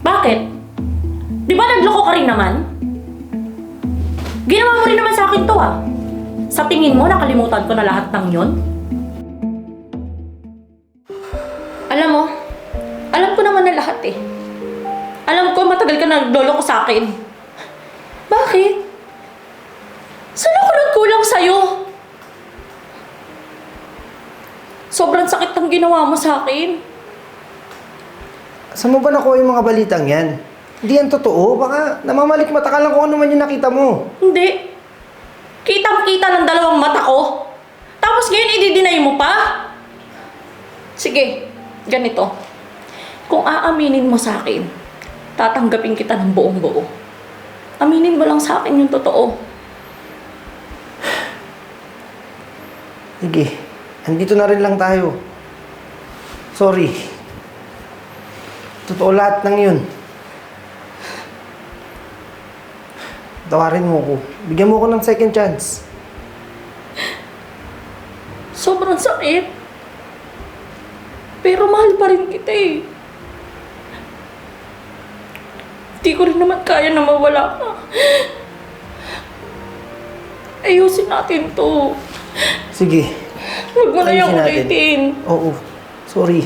Bakit? Di ba nagloko ka rin naman? Ginawa mo rin naman sa akin to ah. Sa tingin mo, nakalimutan ko na lahat ng yon? Alam mo, alam ko naman na lahat eh. Alam ko matagal ka na nagloloko sa akin. Bakit? Saan ako nagkulang sa'yo? Sobrang sakit ng ginawa mo sa akin. Saan mo ba nakuha yung mga balitang yan? Hindi yan totoo. Baka namamalik mata ka lang kung ano man yung nakita mo. Hindi. Kitang-kita ng dalawang mata ko. Tapos ngayon i-deny mo pa? Sige, ganito. Kung aaminin mo sa akin, tatanggapin kita ng buong buo. Aminin mo lang sa akin yung totoo. Sige, andito na rin lang tayo. Sorry. Totoo lahat ng yun. Tawarin mo ko. Bigyan mo ko ng second chance. Sobrang sakit. Pero mahal pa rin kita eh. Hindi ko rin naman kaya na mawala ka. Ayusin natin to. Sige. Huwag mo na Ayusin yung natin. ulitin. Oo. Sorry.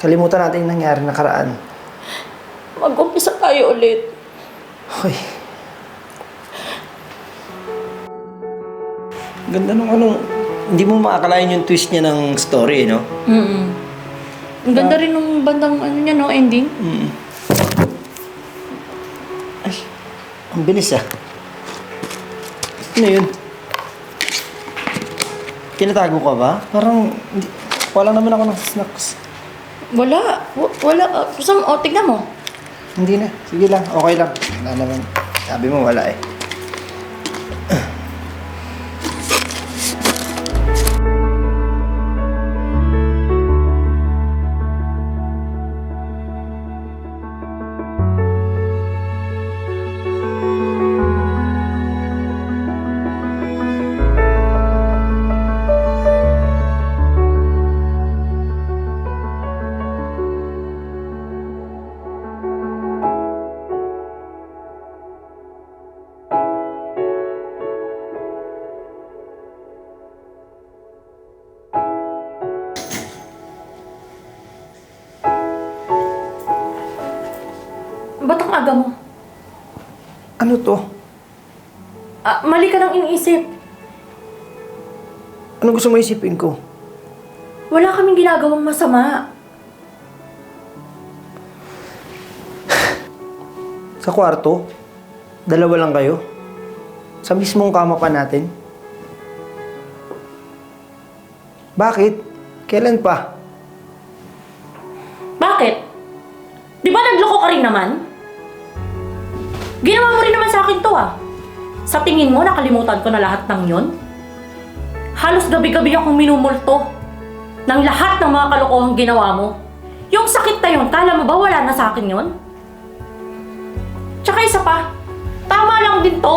Kalimutan natin yung nangyari nakaraan. Mag-umpisa tayo ulit. Okay. Ganda nung ano, hindi mo maakalain yung twist niya ng story, no? Mm Ang ganda rin ng bandang ano niya, no? Ending. Mm. Ay, ang bilis ah. Ano yun? Tinatago ka ba? Parang, hindi, wala naman ako ng snacks. Wala. W- wala. Uh, mo, oh, tignan mo. Hindi na. Sige lang. Okay lang. Wala naman. Sabi mo wala eh. Ba't ang aga mo? Ano to? Ah, mali ka nang iniisip. Ano gusto mo isipin ko? Wala kaming ginagawang masama. Sa kwarto? Dalawa lang kayo? Sa mismong kama pa natin? Bakit? Kailan pa? Bakit? Di ba nagloko ka rin naman? Ginawa mo rin naman sa akin to ah. Sa tingin mo, nakalimutan ko na lahat ng yon? Halos gabi-gabi akong minumulto ng lahat ng mga kalokohang ginawa mo. Yung sakit na yun, kala mo ba wala na sa akin yon? Tsaka isa pa, tama lang din to.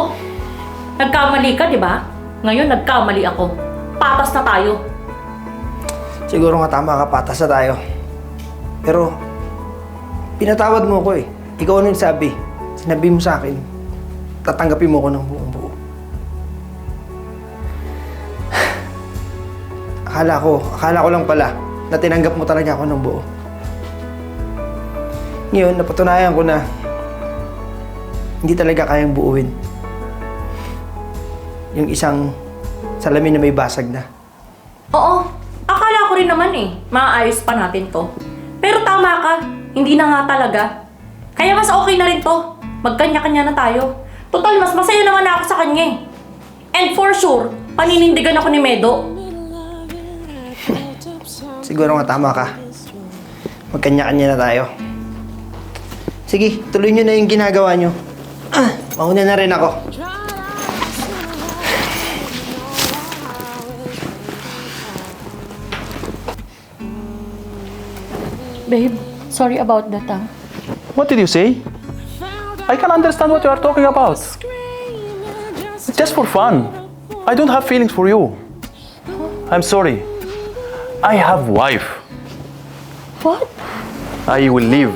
Nagkamali ka, di ba? Ngayon, nagkamali ako. Patas na tayo. Siguro nga tama ka, patas na tayo. Pero, pinatawad mo ko eh. Ikaw ano yung sabi? Sinabi mo sa akin, tatanggapin mo ko ng buong buo. Akala ko, akala ko lang pala na tinanggap mo talaga ako ng buo. Ngayon, napatunayan ko na hindi talaga kayang buuin. Yung isang salamin na may basag na. Oo, akala ko rin naman eh, maayos pa natin to. Pero tama ka, hindi na nga talaga. Kaya mas okay na rin to, magkanya-kanya na tayo. Total, mas masaya naman ako sa kanya eh. And for sure, paninindigan ako ni Medo. Siguro nga tama ka. Magkanya-kanya na tayo. Sige, tuloy nyo na yung ginagawa nyo. Ah, mauna na rin ako. Babe, sorry about that ah. What did you say? I can understand what you are talking about. It's just for fun. I don't have feelings for you. I'm sorry. I have wife. What? I will leave.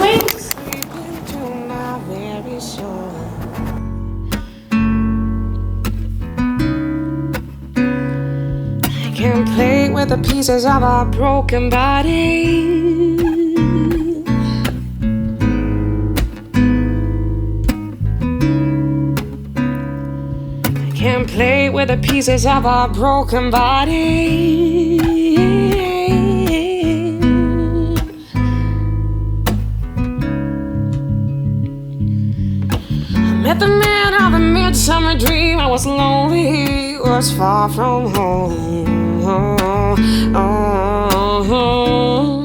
Wings! to my very soul. I can play with the pieces of a broken body. Play with the pieces of our broken body. I met the man of a midsummer dream. I was lonely, was far from home. Oh, oh, oh. oh.